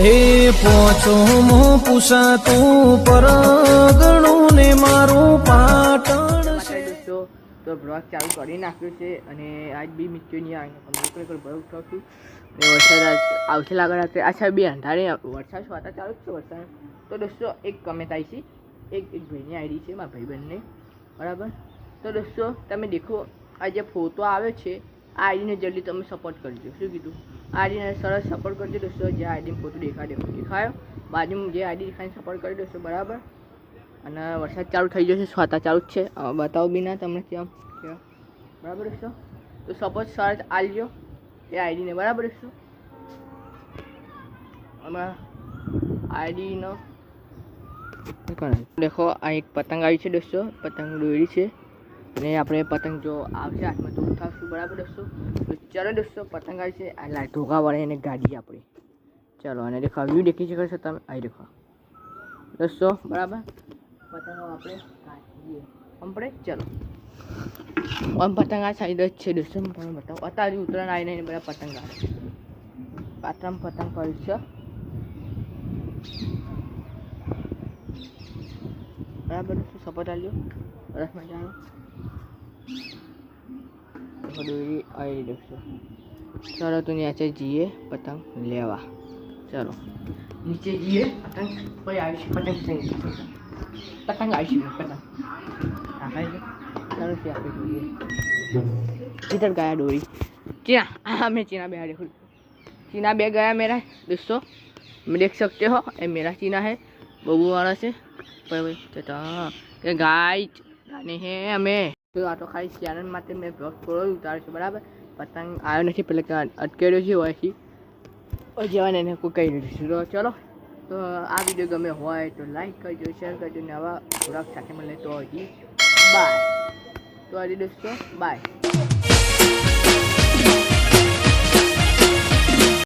એ પોચો મો પૂછાતું પરગણું ને મારું પાટણ છે. તો બ્લોગ ચાલુ કરી નાખ્યો છે અને આજ બી મિત્રો નહીં આવે પણ લોકો એક ભર ને વરસાદ આવશે લાગણ રાત્રે અચ્છા બે અંધારે વરસાદ વાતા ચાલુ જ છે વરસાદ? તો દોસ્તો એક કમેન્ટ આવી છે. એક એક ભાઈની આઈડી છે મારા ભાઈબંધને. બરાબર? તો દોસ્તો તમે દેખો આ જે ફોટો આવ્યો છે. આ આઈડીને જલ્દી તમે સપોર્ટ કરજો. શું કીધું? આ સરસ સપોર્ટ કરજો દોસ્તો જે આઈડીને પોતું દેખાડ્યો દેખાયો. બાજુમાં જે આઈડી દેખાડીને સપોર્ટ કરી દોસ્તો બરાબર? અને વરસાદ ચાલુ થઈ જશે સ્વાતા ચાલુ જ છે. બતાવો બી ના તમને કેમ? બરાબર દોસ્તો તો સપોર્ટ સરસ આલજો એ આઈડીને બરાબર દોસ્તો હમણાં આઈડીનો દેખો, આ એક પતંગ આવી છે દોસ્તો. પતંગ દોરી છે. અને આપણે પતંગ જો આવશે, હાથમાં તો ઉઠાવશું બરાબર દોસ્તો? તો ચાલો દોસ્તો, પતંગ આવી છે આ લાઈટ ધોકાવાળી અને ગાડી આપણી. ચાલો અને દેખા વ્યૂ દેખી શકો છો તમે? અહીં દેખો દોસ્તો, બરાબર? પતંગો આપણે કાઢીએ. આપણે ચાલો. આમ પતંગ આ સાઈડ જ છે દોસ્તો તમને બતાવું. અત્યારે ઉત્તરાયણ આવીને એને બધા પતંગ આવે પાત્રમ પતંગ કર્યું છે. બરાબર દોસ્તો, સપોર્ટ આલ્યો રસ મજાનો દોરી આવી દોસ્તો ચાલો તો નીચે જઈએ પતંગ લેવા ચાલો નીચે જઈએ પતંગ કોઈ આવી છે પતંગ છે પતંગ આવી છે પતંગ હા ભાઈ ચાલો છે આપણે જોઈએ किधर गया डोरी चीना हाँ मैं चीना बेहा देखो चीना बैग गया मेरा दोस्तों मैं देख सकते हो ये मेरा चीना है बबू वाला से ભાઈ ભાઈ ચટા કે ગાય ગાને હે અમે તો આ તો ખાલી ચેનલ માટે મેં બ્લોગ થોડો ઉતાર્યો છે, બરાબર? પતંગ આવ્યો નથી, પેલે અટકેડ્યો છે હોયથી જવાને એને કોઈ કહી દીધું તો ચલો, તો આ વીડિયો ગમે હોય તો લાઈક કરજો શેર કરજો, ને આવા બ્લોગ સાથે મળે તો હજી બાય તો હજી દોસ્તો બાય